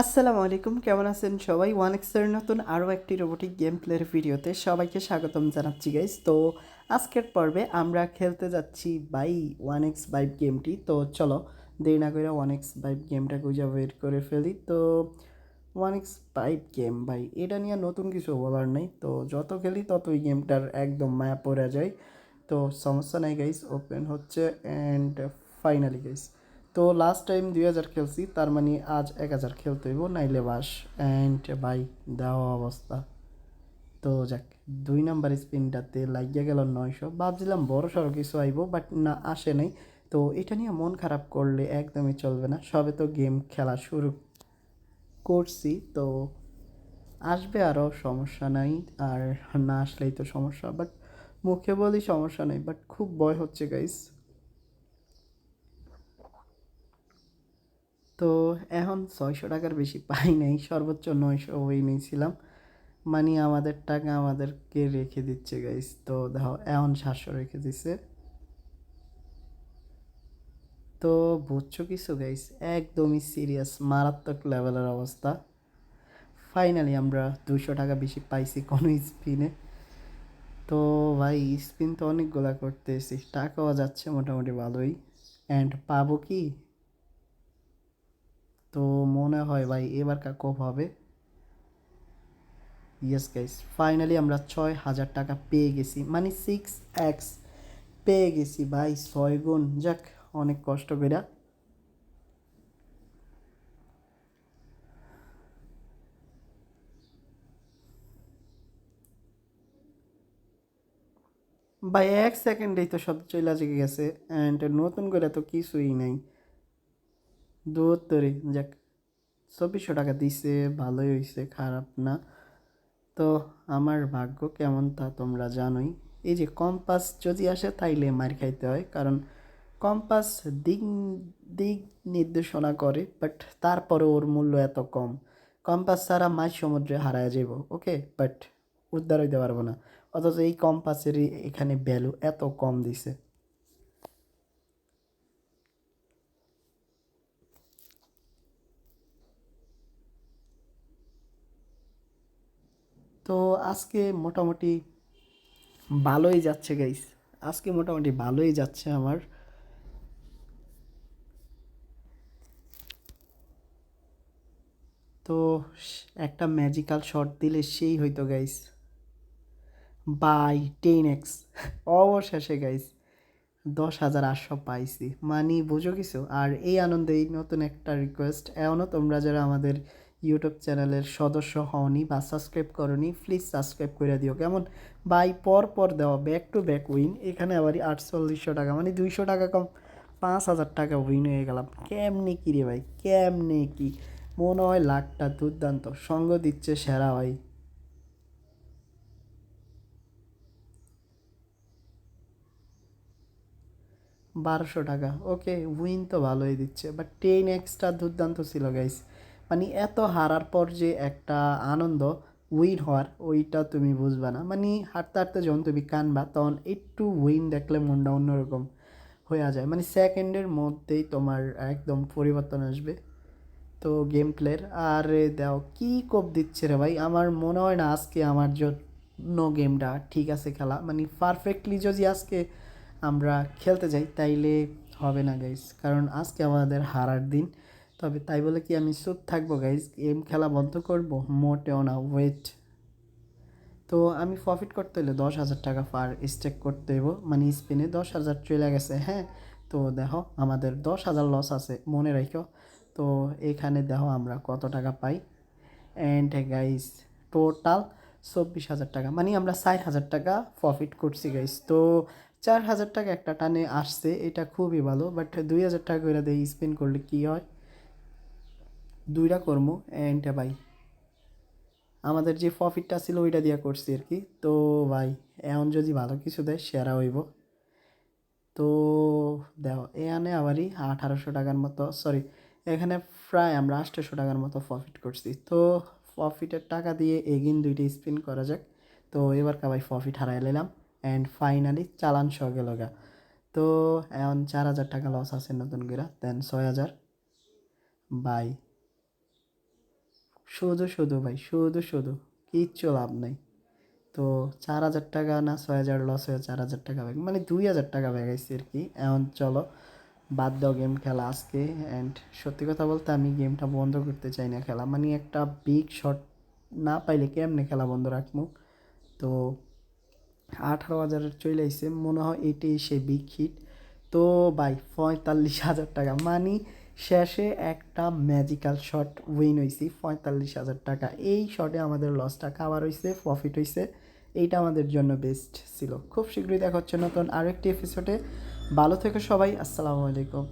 আসসালামু আলাইকুম, কেমন আছেন সবাই? ওয়ান এক্সের নতুন আরও একটি রোবোটিক গেম প্লের ভিডিওতে সবাইকে স্বাগতম জানাচ্ছি গাইস তো আজকের পর্বে আমরা খেলতে যাচ্ছি বাই ওয়ান এক্স বাইভ গেমটি তো চলো, দেরি না করে ওয়ান এক্স বাইভ গেমটা গুজা বের করে ফেলি। তো ওয়ান এক্স বাইভ গেম ভাই, এটা নিয়ে নতুন কিছু বলার নেই। তো যত খেলি তত ওই গেমটার একদম মায়া পড়ে যায়। তো সমস্যা নেই গাইস ওপেন হচ্ছে অ্যান্ড ফাইনালি গাইস তো লাস্ট টাইম দুই হাজার খেলছি, তার মানে আজ এক হাজার খেলতে হইব, নাইলে বাস। অ্যান্ড বাই দেওয়া অবস্থা। তো যাক, দুই নাম্বার স্পিনটাতে লাগিয়ে গেল নয়শো। ভাবছিলাম বড় সড়ো কিছু আইব বাট না, আসে নাই। তো এটা নিয়ে মন খারাপ করলে একদমই চলবে না। সবে তো গেম খেলা শুরু করছি, তো আসবে আরও সমস্যা নাই। আর না আসলেই তো সমস্যা বাট মুখে বলি সমস্যা নেই বাট খুব ভয় হচ্ছে গাইস তো এখন ছয়শো টাকার বেশি পাই নাই, সর্বোচ্চ নয়শো ওই নিয়েছিলাম। মানে আমাদের টাকা আমাদেরকে রেখে দিচ্ছে গাইস তো দেখো এখন সাতশো রেখে দিচ্ছে তো বুঝছ কিছু গাইস একদমই সিরিয়াস মারাত্মক লেভেলের অবস্থা। ফাইনালি আমরা দুশো টাকা বেশি পাইছি কোনো স্পিনে তো ভাই স্পিন তো অনেকগুলা করতেছি, টাকাও যাচ্ছে মোটামুটি ভালোই। অ্যান্ড পাবো কি? তো মনে হয় ভাই এবার কাকপ হবে। ইয়েস গাইস ফাইনালি আমরা ছয় হাজার টাকা পেয়ে গেছি। মানে সিক্স এক্স পেয়ে গেছি ভাই, ছয় গুণ। যাক, অনেক কষ্ট করে ভাই, এক সেকেন্ডেই তো সব চলে গেছে। অ্যান্ড নতুন করে তো কিছুই নাই। দূর যাক চব্বিশশো টাকা দিছে, ভালোই হয়েছে খারাপ না। তো আমার ভাগ্য কেমন তা তোমরা জানোই। এই যে কম্পাস যদি আসে তাইলে মার খাইতে হয়, কারণ কম্পাস দিক দিক নির্দেশনা করে বাট তারপরে ওর মূল্য এত কম। কম্পাস ছাড়া মাছ সমুদ্রে হারায় যাব ওকে বাট উদ্ধার হইতে পারব না। অথচ এই কম্পাসেরই এখানে ভ্যালু এত কম দিছে। তো আজকে মোটামুটি ভালোই যাচ্ছে গাইস আজকে মোটামুটি ভালোই যাচ্ছে আমার। তো একটা ম্যাজিক্যাল শট দিলে সেই হইতো গাইস বাই টেন এক্স অবশেষে গাইস দশ হাজার আটশো পাইছি। মানি বুঝো কিছু? আর এই আনন্দেই নতুন একটা রিকোয়েস্ট এমনও তোমরা যারা আমাদের ইউটিউব চ্যানেলের সদস্য হওনি বা সাবস্ক্রাইব করনি প্লিজ সাবস্ক্রাইব করে দিও। কেমন? বাই, পর পর দেওয়া ব্যাক টু ব্যাক উইন এখানে আবারই আটচল্লিশশো টাকা মানে দুইশো টাকা কম, পাঁচ হাজার টাকা উইন হয়ে গেলাম। কেমনে কি রে ভাই? কেমনে কি? মনে হয় লাখটা দুর্দান্ত। সঙ্গ দিচ্ছে সেরা ভাই। বারোশো টাকা। ওকে উইন তো ভালোই দিচ্ছে বাট টেন এক্সট্রা দুর্দান্ত ছিল গাইস মানে এত হারার পর যে একটা আনন্দ, উইন হওয়ার, ওইটা তুমি বুঝবে না। মানে হাঁটতে হাঁটতে যখন তুমি কানবা, তখন একটু উইন দেখলে মনটা অন্যরকম হয়ে যায়। মানে সেকেন্ডের মধ্যেই তোমার একদম পরিবর্তন আসবে। তো গেম প্লের আর দাও, কী কোপ দিচ্ছে রে ভাই? আমার মনে হয় না আজকে আমার জন্য গেমটা ঠিক আছে খেলা। মানে পারফেক্টলি যদি আজকে আমরা খেলতে যাই, তাইলে হবে না গাইস কারণ আজকে আমাদের হারার দিন। তবে তাই বলে কি আমি চুপ থাকব গাইস গেম খেলা বন্ধ করব? মোটেও না ওয়েট তো আমি প্রফিট করতে হলে দশ হাজার টাকা পার স্টেক করতে হইব। মানে স্পিনে দশ হাজার চলে গেছে হ্যাঁ? তো দেখো, আমাদের দশ হাজার লস আছে, মনে রাখো তো এখানে দেখো আমরা কত টাকা পাই। অ্যান্ড গাইস টোটাল চব্বিশ হাজার টাকা মানে আমরা ষাট হাজার টাকা প্রফিট করছি গাইস তো চার হাজার টাকা একটা টানে আসছে, এটা খুবই ভালো। বাট দুই হাজার টাকা করে দিয়ে স্পেন্ড করলে কী হয়? দুইটা কর্ম অ্যান্ড ভাই আমাদের যে প্রফিটটা ছিল ওইটা দিয়া করছি আর কি। তো ভাই, এখন যদি ভালো কিছু দেয়, সেরা হইব। তো দেখো, এখানে আবারই আঠারোশো টাকার মতো সরি এখানে প্রায় আমরা আটশোশো টাকার মতো প্রফিট করছি। তো প্রফিটের টাকা দিয়ে এগিন দুইটা স্পিন করা যাক। তো এবার ভাই প্রফিট হারাই নিলাম অ্যান্ড ফাইনালি চালান সহ গেল গা। তো এখন চার হাজার টাকা লস আছে নতুন করে দেন ছয় হাজার। বাই শুধু শুধু ভাই, শুধু শুধু। কিচ্ছু লাভ নাই। তো চার হাজার টাকা না ছয় হাজার লস হয়ে চার হাজার টাকা ব্যাগ মানে দুই হাজার টাকা ব্যাগাইছি আর কি। এখন চলো, বাদ দাও গেম খেলা আজকে। অ্যান্ড সত্যি কথা বলতে আমি গেমটা বন্ধ করতে চাই না খেলা। মানে একটা বিগ শট না পাইলে কেমনে খেলা বন্ধ রাখব তো আঠারো হাজারের চলে আইসে, মনে হয় এটাই সে বিগ হিট তো ভাই, পঁয়তাল্লিশ হাজার টাকা। মানে শেষে একটা ম্যাজিক্যাল শট উইন হয়েছি পঁয়তাল্লিশ হাজার টাকা। এই শটে আমাদের লসটা কাভার হয়েছে প্রফিট হয়েছে এইটা আমাদের জন্য বেস্ট ছিল। খুব শীঘ্রই দেখা হচ্ছে নতুন আরেকটি এপিসোডে ভালো থেকো সবাই, আসসালামু আলাইকুম।